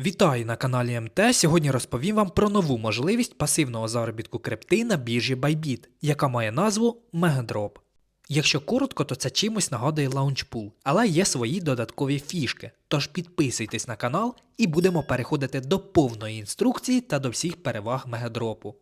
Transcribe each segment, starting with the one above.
Вітаю на каналі МТ. Сьогодні розповім вам про нову можливість пасивного заробітку крипти на біржі Bybit, яка має назву Megadrop. Якщо коротко, то це чимось нагадує лаунчпул, але є свої додаткові фішки. Тож підписуйтесь на канал і будемо переходити до повної інструкції та до всіх переваг Мегадропу.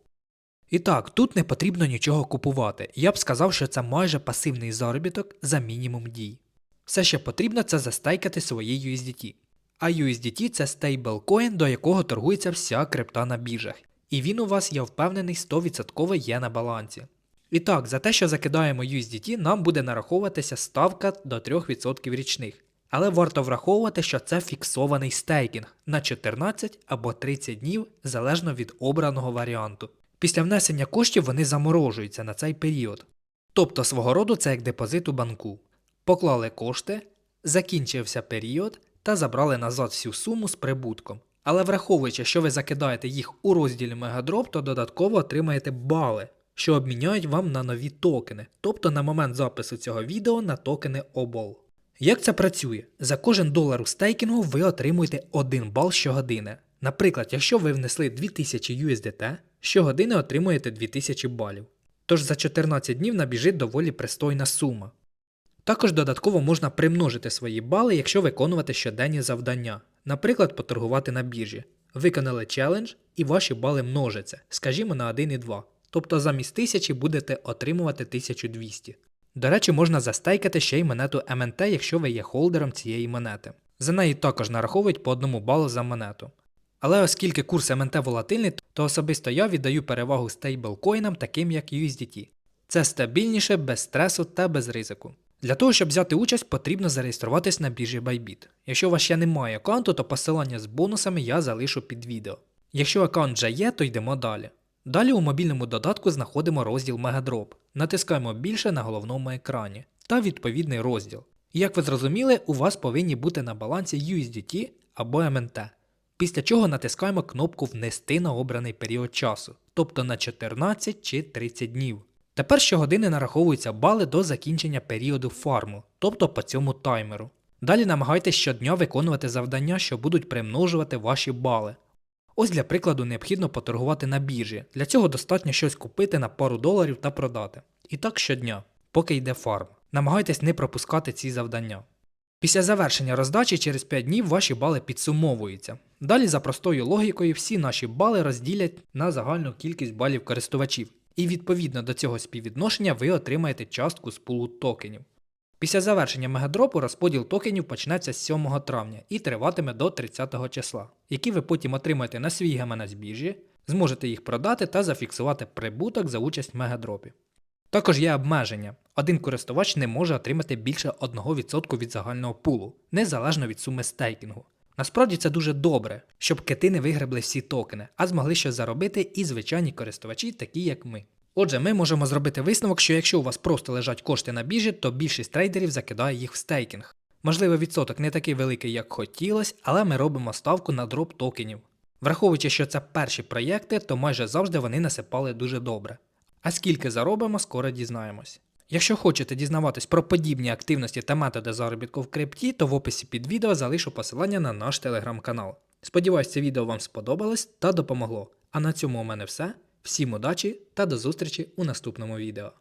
І так, тут не потрібно нічого купувати. Я б сказав, що це майже пасивний заробіток за мінімум дій. Все, що потрібно, це застейкати свої USDT. А USDT це стейблкоін, до якого торгується вся крипта на біржах. І він у вас, я впевнений, 100% є на балансі. І так, за те, що закидаємо USDT, нам буде нараховуватися ставка до 3% річних. Але варто враховувати, що це фіксований стейкінг на 14 або 30 днів залежно від обраного варіанту. Після внесення коштів вони заморожуються на цей період. Тобто свого роду це як депозит у банку. Поклали кошти, закінчився період та забрали назад всю суму з прибутком. Але враховуючи, що ви закидаєте їх у розділі Megadrop, то додатково отримаєте бали, що обміняють вам на нові токени, тобто на момент запису цього відео на токени OBOL. Як це працює? За кожен долар у стейкінгу ви отримуєте 1 бал щогодини. Наприклад, якщо ви внесли 2000 USDT, щогодини отримуєте 2000 балів. Тож за 14 днів набіжить доволі пристойна сума. Також додатково можна примножити свої бали, якщо виконувати щоденні завдання, наприклад, поторгувати на біржі. Виконали челендж і ваші бали множаться, скажімо, на 1,2. Тобто замість 1000 будете отримувати 1200. До речі, можна застейкати ще й монету МНТ, якщо ви є холдером цієї монети. За неї також нараховують по одному балу за монету. Але оскільки курс МНТ волатильний, то особисто я віддаю перевагу стейблкоїнам, таким як USDT. Це стабільніше, без стресу та без ризику. Для того, щоб взяти участь, потрібно зареєструватись на біржі Bybit. Якщо у вас ще немає аккаунту, то посилання з бонусами я залишу під відео. Якщо аккаунт вже є, то йдемо далі. Далі у мобільному додатку знаходимо розділ Megadrop. Натискаємо більше на головному екрані та відповідний розділ. Як ви зрозуміли, у вас повинні бути на балансі USDT або MNT. Після чого натискаємо кнопку Внести на обраний період часу, тобто на 14 чи 30 днів. Тепер щогодини нараховуються бали до закінчення періоду фарму, тобто по цьому таймеру. Далі намагайтесь щодня виконувати завдання, що будуть примножувати ваші бали. Ось для прикладу необхідно поторгувати на біржі. Для цього достатньо щось купити на пару доларів та продати. І так щодня, поки йде фарм. Намагайтесь не пропускати ці завдання. Після завершення роздачі через 5 днів ваші бали підсумовуються. Далі за простою логікою всі наші бали розділять на загальну кількість балів користувачів, і відповідно до цього співвідношення ви отримаєте частку з пулу токенів. Після завершення мегадропу розподіл токенів почнеться з 7 травня і триватиме до 30 числа, які ви потім отримаєте на свій гаманець біржі, зможете їх продати та зафіксувати прибуток за участь в мегадропі. Також є обмеження. Один користувач не може отримати більше 1% від загального пулу, незалежно від суми стейкінгу. Насправді це дуже добре, щоб кити не вигребли всі токени, а змогли щось заробити і звичайні користувачі, такі як ми. Отже, ми можемо зробити висновок, що якщо у вас просто лежать кошти на біржі, то більшість трейдерів закидає їх в стейкінг. Можливо, відсоток не такий великий, як хотілося, але ми робимо ставку на дроп токенів. Враховуючи, що це перші проєкти, то майже завжди вони насипали дуже добре. А скільки заробимо, скоро дізнаємось. Якщо хочете дізнаватись про подібні активності та методи заробітку в крипті, то в описі під відео залишу посилання на наш телеграм-канал. Сподіваюсь, це відео вам сподобалось та допомогло. А на цьому у мене все. Всім удачі та до зустрічі у наступному відео.